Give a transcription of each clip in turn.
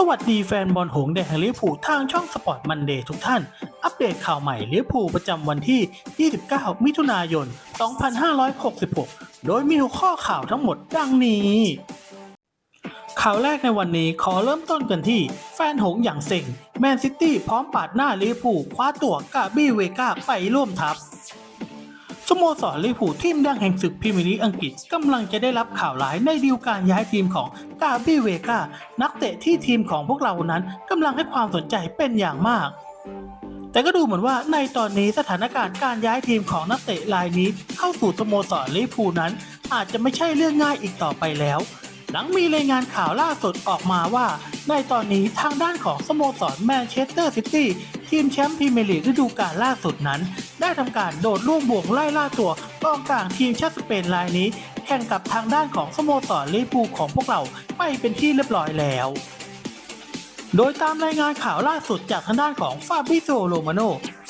สวัสดีแฟนบอลหงแดงลิเวอร์พูลทางช่องสปอร์ตมันเดย์ทุกท่าน อัปเดตข่าวใหม่ลิเวอร์พูลประจำวันที่ 29 มิถุนายน 2566 โดยมีหัวข้อข่าวทั้งหมดดังนี้ ข่าวแรกในวันนี้ขอเริ่มต้นกันที่ แฟนหงอย่างเซ็งแมนซิตี้พร้อมปาดหน้าลิเวอร์พูลคว้าตัวกาบี้เวกาไปร่วมทัพ สโมสรลิเวอร์พูลทีมดังแห่งศึกพรีเมียร์ลีกอังกฤษกำลังจะได้รับข่าวร้ายในดีลการย้ายทีมของกาบี้เวกานักเตะที่ทีมของพวกเรานั้นกำลังให้ความสนใจเป็นอย่างมาก แต่ก็ดูเหมือนว่าในตอนนี้สถานการณ์การย้ายทีมของนักเตะรายนี้ เข้าสู่สโมสรลิเวอร์พูลนั้น อาจจะไม่ใช่เรื่องง่ายอีกต่อไปแล้ว หลังมีรายงานข่าวล่าสุดออกมาว่า ในตอนนี้ทางด้านของสโมสรแมนเชสเตอร์ซิตี้ ทีมแชมป์พรีเมียร์ลีกฤดูกาลล่าสุดนั้น ได้ทำการโดดลูกบวงไล่ล่าตัวกองกลางทีมชาติสเปนรายนี้ แข่งกับทางด้านของสโมสรลิเวอร์พูลของพวกเราไปเป็นที่เรียบร้อยแล้ว โดยตามรายงานข่าวล่าสุดจากทางด้านของฟาบิโซโรมาโน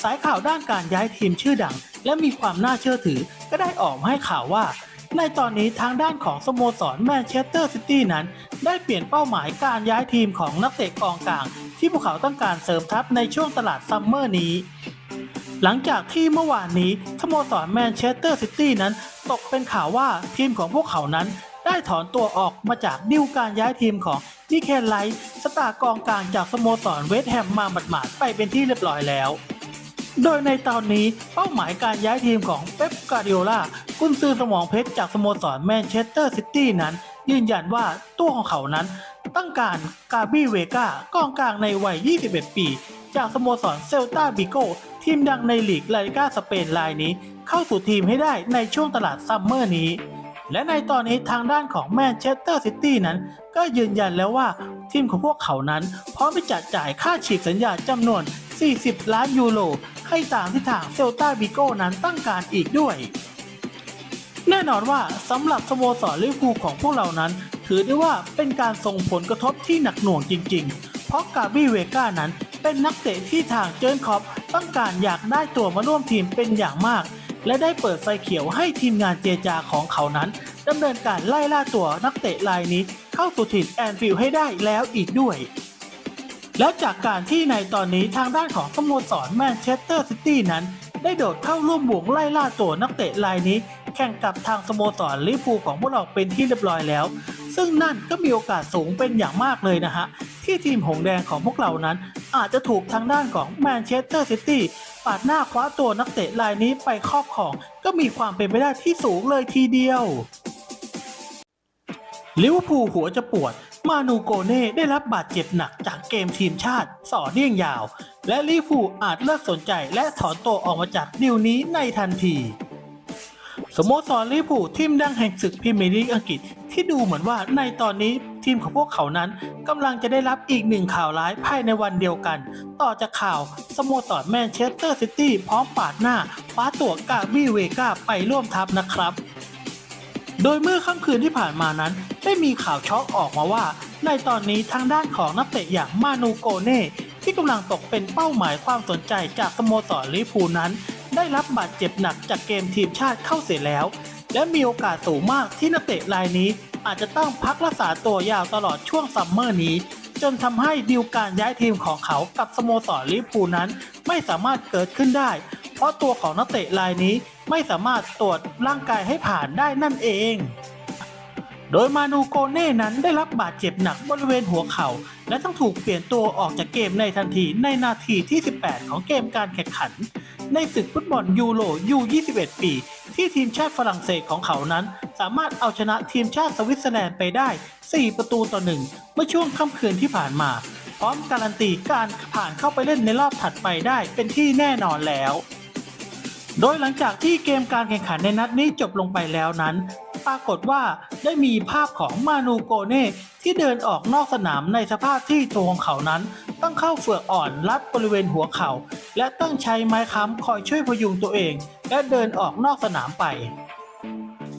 สายข่าวด้านการย้ายทีมชื่อดัง และมีความน่าเชื่อถือก็ได้ออกมาให้ข่าวว่าในตอนนี้ทางด้านของสโมสรแมนเชสเตอร์ซิตี้นั้น ได้เปลี่ยนเป้าหมายการย้ายทีมของนักเตะกองกลาง ที่พวกเขาต้องการเสริมทัพในช่วงตลาดซัมเมอร์นี้ หลังจากที่เมื่อวานนี้สโมสรแมนเชสเตอร์ซิตี้นั้น ตกเป็นข่าวว่าทีมของพวกเขานั้น ได้ถอนตัวออกมาจากดิวการย้ายทีมของนิเคนไลท์สตาร์กองกลางจากสโมสรเวสต์แฮมมาหมาดๆไปเป็นที่เรียบร้อยแล้วโดยในตอนนี้เป้าหมายการย้ายทีมของเป๊ปกาดิโอลากุนซือสมองเพชรจากสโมสรแมนเชสเตอร์ซิตี้นั้น ยืนยันว่าตัวของเขานั้น ต้องการกาบี้เวกากองกลางในวัย 21 ปี จากสโมสรเซลตาบิโกทีมดังในลีกลาลิกาสเปนรายนี้ เข้าสู่ทีมให้ได้ในช่วงตลาดซัมเมอร์นี้ และในตอนนี้ทางด้านของแมนเชสเตอร์ซิตี้นั้น ก็ยืนยันแล้วว่าทีมของพวกเขานั้น พร้อมที่จะจ่ายค่าฉีกสัญญาจำนวน 40 ล้านยูโรให้ตามที่ทางเซลตาบิโกนั้นต้องการอีกด้วยแน่นอนว่าสำหรับสโมสรลิเวอร์พูลของพวกเรานั้น ถือได้ว่าเป็นการส่งผลกระทบที่หนักหน่วงจริง ๆ เพราะกาบี้เวก้านั้นเป็นนักเตะที่ทางเจิร์นคอปต้องการอยากได้ตัวมาร่วมทีมเป็นอย่างมาก และได้เปิดไฟเขียวให้ทีมงานเจจาของเขานั้นดำเนินการไล่ล่าตัวนักเตะรายนี้เข้าสู่ถิ่นแอนฟิลด์ให้ได้แล้วอีกด้วย แล้วจากการที่ในตอนนี้ทางด้านของสโมสรแมนเชสเตอร์ซิตี้นั้น ได้โดดเข้าร่วมบวงไล่ล่าตัวนักเตะรายนี้ แข่งกับทางสโมสรลิเวอร์พูลของพวกเราเป็นที่เรียบร้อยแล้ว ซึ่งนั่นก็มีโอกาสสูงเป็นอย่างมากเลยนะฮะ ที่ทีมหงแดงของพวกเรานั้น อาจจะถูกทางด้านของแมนเชสเตอร์ซิตี้ปาดหน้าคว้าตัวนักเตะรายนี้ไปครอบครอง ก็มีความเป็นไปได้ที่สูงเลยทีเดียวลิเวอร์พูลหัวจะปวด มานูโกเน่ได้รับบาดเจ็บหนักจากเกมทีมชาติสอเดี่ยงยาว และลิเวอร์พูลอาจเลิกสนใจและถอนตัวออกมาจากดีลนี้ในทันที สโมสรลิเวอร์พูลทีมดังแห่งศึกพรีเมียร์ลีกอังกฤษ ที่ดูเหมือนว่าในตอนนี้ทีมของพวกเขานั้นกำลังจะได้รับอีกหนึ่งข่าวร้ายภายในวันเดียวกัน ต่อจากข่าวสโมสรแมนเชสเตอร์ซิตี้พร้อมปาดหน้าคว้าตัวกาบี้เวกาไปร่วมทัพนะครับ โดยเมื่อค่ำคืนที่ผ่านมานั้น ได้มีข่าวช็อกออกมาว่า ในตอนนี้ทางด้านของนักเตะอย่างมานูโกเน่ที่กำลังตกเป็นเป้าหมายความสนใจจากสโมสรลิพูนั้น ได้รับบาดเจ็บหนักจากเกมทีมชาติเข้าเสียแล้ว และมีโอกาสสูงมากที่นักเตะรายนี้อาจจะต้องพักรักษาตัวยาวตลอดช่วงซัมเมอร์นี้ จนทำให้ดีลการย้ายทีมของเขากับสโมสรลิปูนั้น ไม่สามารถเกิดขึ้นได้ เพราะตัวของนักเตะรายนี้ไม่สามารถตรวจร่างกายให้ผ่านได้นั่นเอง โดยมานูโกเน่นั้นได้รับบาดเจ็บหนักบริเวณหัวเขา่า และต้องถูกเปลี่ยนตัวออกจากเกมในทันทีในนาทีที่ 18 ของเกมการแข่งขัน ในศึกฟุตบอลยูโรยู21 ปี ที่ทีมชาติฝรั่งเศสของเขานั้น สามารถเอาชนะทีมชาติสวิตเซอร์แลนด์ไปได้ 4 ประตูต่อหนึ่งเมื่อช่วงค่ำคืนที่ผ่านมา พร้อมการันตีการผ่านเข้าไปเล่นในรอบถัดไปได้เป็นที่แน่นอนแล้วโดยหลังจากที่เกมการแข่งขันในนัดนี้จบลงไปแล้วนั้น ปรากฏว่าได้มีภาพของมานูโกเน่ที่เดินออกนอกสนามในสภาพที่ตัวของเขานั้น ต้องเข้าเฟือกอ่อนรัดบริเวณหัวเขา่า และต้องใช้ไม้ค้ำคอยช่วยพยุงตัวเอง และเดินออกนอกสนามไป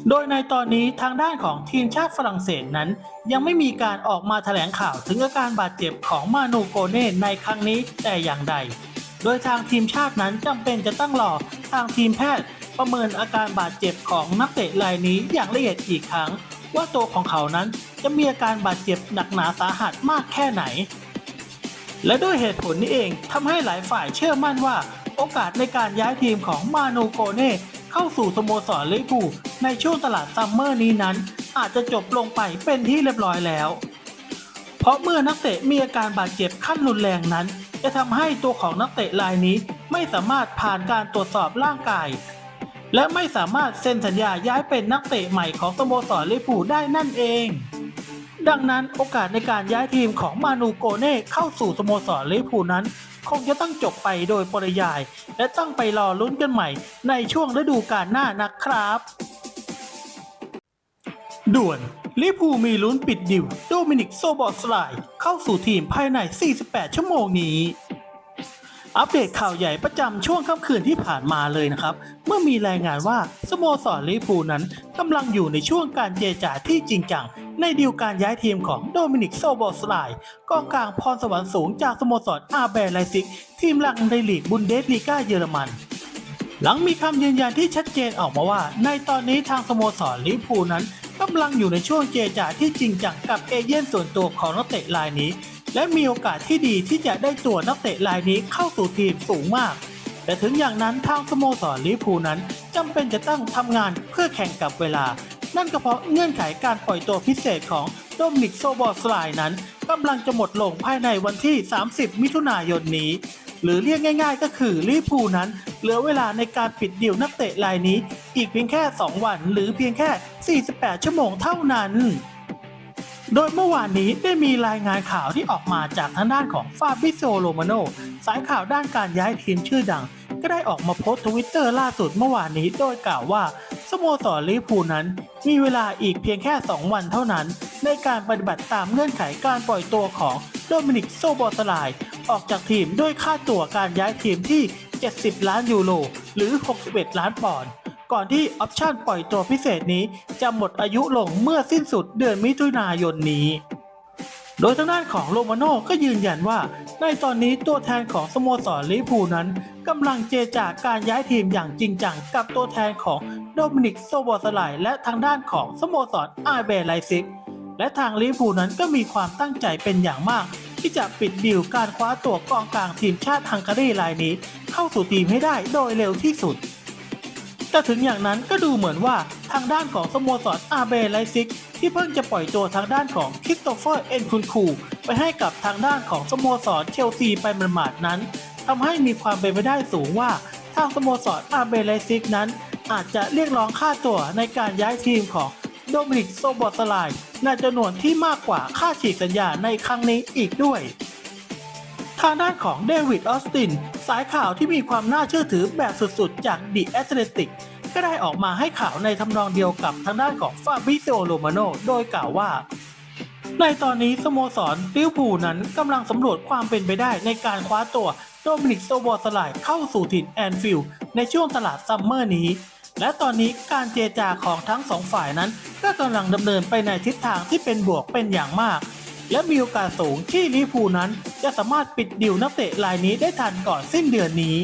โดยในตอนนี้ทางด้านของทีมชาติฝรั่งเศสนั้น ยังไม่มีการออกมาแถลงข่าวถึงอาการบาดเจ็บของมานูโกเน่ในครั้งนี้แต่อย่างใด โดยทางทีมชาตินั้นจำเป็นจะต้องรอทางทีมแพทย์ประเมินอาการบาดเจ็บของนักเตะรายนี้อย่างละเอียดอีกครั้ง ว่าตัวของเขานั้นจะมีอาการบาดเจ็บหนักหนาสาหัสมากแค่ไหน และด้วยเหตุผลนี้เองทำให้หลายฝ่ายเชื่อมั่นว่า โอกาสในการย้ายทีมของมาโนโกเน่เข้าสู่สโมสรลิเวอร์พูลในช่วงตลาดซัมเมอร์นี้นั้น อาจจะจบลงไปเป็นที่เรียบร้อยแล้ว เพราะเมื่อนักเตะมีอาการบาดเจ็บขั้นรุนแรงนั้น จะทำให้ตัวของนักเตะรายนี้ไม่สามารถผ่านการตรวจสอบร่างกาย และไม่สามารถเซ็นสัญญาย้ายเป็นนักเตะใหม่ของสโมสรลิเวอร์พูลได้นั่นเอง ดังนั้นโอกาสในการย้ายทีมของมานูโกเน่เข้าสู่สโมสรลิเวอร์พูลนั้น คงจะต้องจบไปโดยปริยาย และต้องไปรอลุ้นกันใหม่ในช่วงฤดูกาลหน้านะครับ ด่วนลิพูมีลุ้นปิดดิวโดมินิกโซบอสไลน์เข้าสู่ทีมภายใน 48 ชั่วโมงนี้ อัปเดตข่าวใหญ่ประจำช่วงค่ำคืนที่ผ่านมาเลยนะครับ เมื่อมีรายงานว่าสโมสรลิเวอร์พูนั้นกำลังอยู่ในช่วงการเจรจาที่จริงจัง ในดีลการย้ายทีมของโดมินิกโซบอสไลน์กองกลางพรสวรรค์สูงจากสโมสรอาร์เบร์ไลซิก ทีมหลักในลีกบุนเดสลีกาเยอรมันหลังมีคำยืนยันที่ชัดเจนออกมาว่า ในตอนนี้ทางสโมสรลิเวอร์พูนั้น กำลังอยู่ในช่วงเจรจาที่จริงจังกับเอเย่นส่วนตัวของนักเตะรายนี้ และมีโอกาสที่ดีที่จะได้ตัวนักเตะรายนี้เข้าสู่ทีมสูงมาก แต่ถึงอย่างนั้นทางสโมสรลิพูนั้นจำเป็นจะต้องทำงานเพื่อแข่งกับเวลา นั่นก็เพราะเงื่อนไขการปล่อยตัวพิเศษของโดมินิกโซบอสไลน์นั้นกำลังจะหมดลงภายในวันที่ 30 มิถุนายนนี้ หรือเรียกง่าย ๆ ก็คือลิพูนั้น เหลือเวลาในการปิดดีลนักเตะรายนี้ อีกเพียงแค่ 2 วัน หรือเพียงแค่ 48 ชั่วโมงเท่านั้น โดยเมื่อวานนี้ได้มีรายงานข่าวที่ออกมาจากทางด้านของฟาบิโซโรมาโนสายข่าวด้านการย้ายทีมชื่อดัง ก็ได้ออกมาโพสต์ทวิตเตอร์ล่าสุดเมื่อวานนี้โดยกล่าวว่า สโมสรลิเวอร์พูลนั้น มีเวลาอีกเพียงแค่ 2 วันเท่านั้น ในการปฏิบัติตามเงื่อนไขการปล่อยตัวของโดมินิกโซบอสไลาย ออกจากทีมด้วยค่าตั๋วการย้ายทีมที่ 70 ล้านยูโรหรือ 61 ล้านปอนด์ก่อนที่ออปชั่นปล่อยตัวพิเศษนี้จะหมดอายุลงเมื่อสิ้นสุดเดือนมิถุนายนนี้ โดยทางด้านของโรมาโน่ก็ยืนยันว่า ในตอนนี้ตัวแทนของสโมสรลิพูนั้นกำลังเจรจากการย้ายทีมอย่างจริงจังกับตัวแทนของโดมินิกโซบอสไลน์และทางด้านของสโมสรอาร์เบรไลซิกและทางลิพูนั้นก็มีความตั้งใจเป็นอย่างมาก ที่จะปิดดีลการคว้าตัวกองกลางทีมชาติฮังการีรายนี้ เข้าสู่ทีมให้ได้โดยเร็วที่สุดแต่ถึงอย่างนั้นก็ดูเหมือนว่าทางด้านของสโมสรอาเบไลซิก ที่เพิ่งจะปล่อยตัวทางด้านของคริสโตเฟอร์เอ็นคุนคูไปให้กับทางด้านของสโมสรเชลซีไปหมาดๆนั้นทำให้มีความเป็นไปได้สูงว่าทางสโมสรอาเบไลซิกนั้น อาจจะเรียกร้องค่าตัวในการย้ายทีมของโดมินิกโซบอสไลน์ในจำนวนที่มากกว่าค่าฉีกสัญญาในครั้งนี้อีกด้วยทางด้านของเดวิดออสติน สายข่าวที่มีความน่าเชื่อถือแบบสุดๆ จากดิแอตเลติ ก็ได้ออกมาให้ข่าวในทำนองเดียวกับทางด้านของฟาบิโซโรมาโนโดยกล่าวว่า ในตอนนี้สโมสรลิวพูนั้นกำลังสำรวจความเป็นไปได้ในการคว้าตัวโดมินิกโซบอสไลน์เข้าสู่ถิ่นแอนฟิลด์ในช่วงตลาดซัมเมอร์นี้ และตอนนี้การเจรจาของทั้งสองฝ่ายนั้น ก็กำลังดำเนินไปในทิศทางที่เป็นบวกเป็นอย่างมากและมีโอกาสสูงที่ลิวพูนั้น จะสามารถปิดดิวนักเตะรายนี้ได้ทันก่อนสิ้นเดือนนี้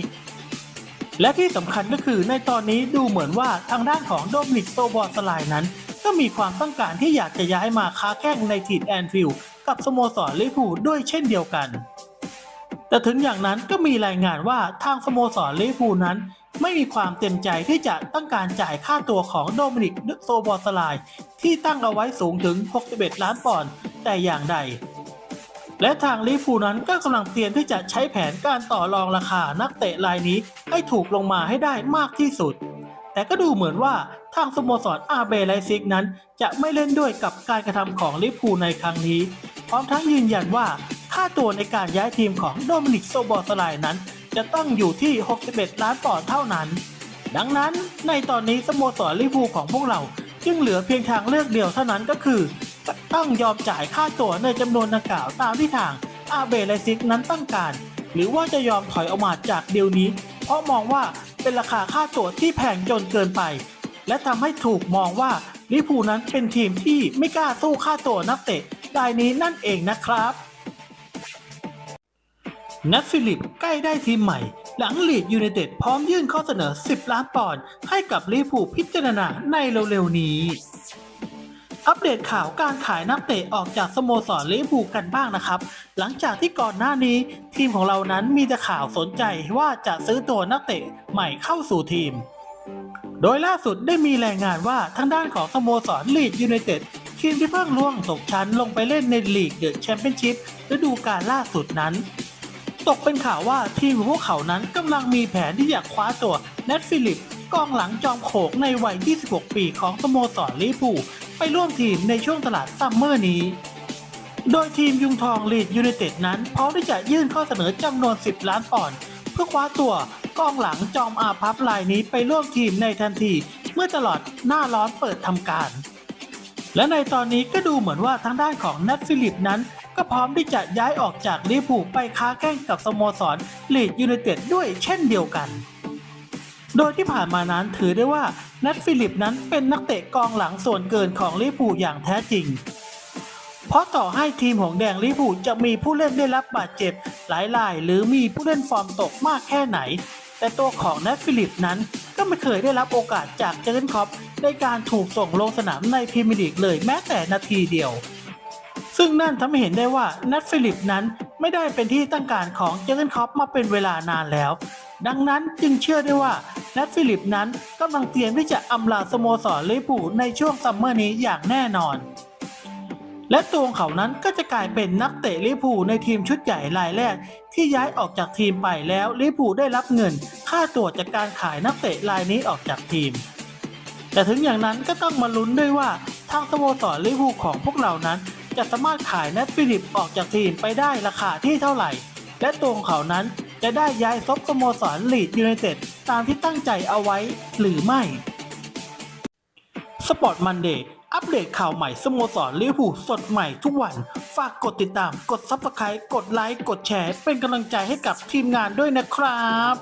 และที่สำคัญก็คือในตอนนี้ดูเหมือนว่าทางด้านของโดมินิกโซบอสไลน์นั้น ก็มีความต้องการที่อยากจะย้ายมาค้าแข้งในทีมแอนฟิลด์กับสโมสรลิเวอร์พูลด้วยเช่นเดียวกัน แต่ถึงอย่างนั้นก็มีรายงานว่าทางสโมสรลิเวอร์พูลนั้น ไม่มีความเต็มใจที่จะต้องการจ่ายค่าตัวของโดมินิกโซบอสไลน์ที่ตั้งเอาไว้สูงถึง 61 ล้านปอนด์แต่อย่างใดและทางลิเวอร์พูนั้นก็กำลังเตรียมที่จะใช้แผนการต่อรองราคานักเตะรายนี้ ให้ถูกลงมาให้ได้มากที่สุด แต่ก็ดูเหมือนว่าทางสโมสรอาเบไลซิกนั้น จะไม่เล่นด้วยกับการกระทำของลิเวอร์พูในครั้งนี้ พร้อมทั้งยืนยันว่าค่าตัวในการย้ายทีมของโดมินิกโซบอสไลน์นั้น จะต้องอยู่ที่ 61 ล้านปอนด์เท่านั้น ดังนั้นในตอนนี้สโมสรลิเวอร์พูของพวกเราจึงเหลือเพียงทางเลือกเดียวเท่านั้นก็คือต้องยอมจ่ายค่าตั๋วในจำนวนดังกล่าวตามที่ทางอาเบไลซิกนั้นต้องการ หรือว่าจะยอมถอยออกมาจากเดียวนี้ เพราะมองว่าเป็นราคาค่าตั๋วที่แพงจนเกินไป และทำให้ถูกมองว่าลิเวอร์พูนั้นเป็นทีมที่ไม่กล้าสู้ค่าตั๋วนักเตะรายนี้นั่นเองนะครับนัทฟิลิปใกล้ได้ทีมใหม่ หลังลีดยูไนเต็ดพร้อมยื่นข้อเสนอ 10 ล้านปอนด์ให้กับลิเวอร์พูพิจารณาในเร็วๆนี้ อัปเดตข่าวการขายนักเตะออกจากสโมสรลิเวอร์พูลกันบ้างนะครับ หลังจากที่ก่อนหน้านี้ ทีมของเรานั้นมีแต่ข่าวสนใจว่าจะซื้อตัวนักเตะใหม่เข้าสู่ทีม โดยล่าสุดได้มีรายงานว่าทางด้านของสโมสรลีดยูไนเต็ดทีมที่เพิ่งล่วงตกชั้นลงไปเล่นในลีกเดอะแชมเปี้ยนชิพฤดูกาลล่าสุดนั้น ตกเป็นข่าวว่าทีมของพวกเขานั้นกำลังมีแผนที่อยากคว้าตัวเนทฟิลิปกองหลังจอมโขกในวัย 26 ปีของสโมสรลิเวอร์พูล ไปร่วมทีมในช่วงตลาดซัมเมอร์นี้ โดยทีมยุงทองลีดยูไนเต็ดนั้นพร้อมที่จะยื่นข้อเสนอจำนวน 10 ล้านปอนด์เพื่อคว้าตัวกองหลังจอมอาพับรายนี้ไปร่วมทีมในทันที เมื่อตลอดหน้าร้อนเปิดทำการ และในตอนนี้ก็ดูเหมือนว่าทางด้านของนัทฟิลิปนั้น ก็พร้อมที่จะย้ายออกจากลิเวอร์พูไปค้าแข่งกับสโมสรลีดยูไนเต็ดด้วยเช่นเดียวกัน โดยที่ผ่านมานั้นถือได้ว่า นัทฟิลิปนั้นเป็นนักเตะกองหลังส่วนเกินของลิเวอร์พูอย่างแท้จริง เพราะต่อให้ทีมหงแดงลิเวอร์พูจะมีผู้เล่นได้รับบาดเจ็บหลายรายหรือมีผู้เล่นฟอร์มตกมากแค่ไหน แต่ตัวของนัทฟิลิปนั้นก็ไม่เคยได้รับโอกาสจากเจอร์เกนคอปในการถูกส่งลงสนามในพรีเมียร์ลีกเลยแม้แต่นาทีเดียว ซึ่งนั่นทำให้เห็นได้ว่านัทฟิลิปนั้นไม่ได้เป็นที่ต้องการของเจอร์เกนคอปมาเป็นเวลานานแล้ว ดังนั้นจึงเชื่อได้ว่า นัทฟิลิปนั้นกำลังเตรียมที่จะอำลาสโมสรลิเวอร์พูในช่วงซัมเมอร์นี้อย่างแน่นอน และตัวของเขานั้นก็จะกลายเป็นนักเตะลิเวอร์พูในทีมชุดใหญ่รายแรก ที่ย้ายออกจากทีมไปแล้วลิเวอร์พูได้รับเงิน ค่าตัวจากการขายนักเตะรายนี้ออกจากทีม แต่ถึงอย่างนั้นก็ต้องมาลุ้นด้วยว่าทางสโมสรลิเวอร์พูของพวกเรานั้น จะสามารถขายนัทฟิลิปออกจากทีมไปได้ราคาที่เท่าไหร่ และตัวของเขานั้น จะได้ย้ายซบสโมสรลีดยูไนเต็ดตามที่ตั้งใจเอาไว้หรือไม่ สปอร์ตมันเดย์อัปเดตข่าวใหม่สโมสรลิเวอร์พูลสดใหม่ทุกวัน ฝากกดติดตาม กดซับสไครต์กดไลค์ กดแชร์ เป็นกำลังใจให้กับทีมงานด้วยนะครับ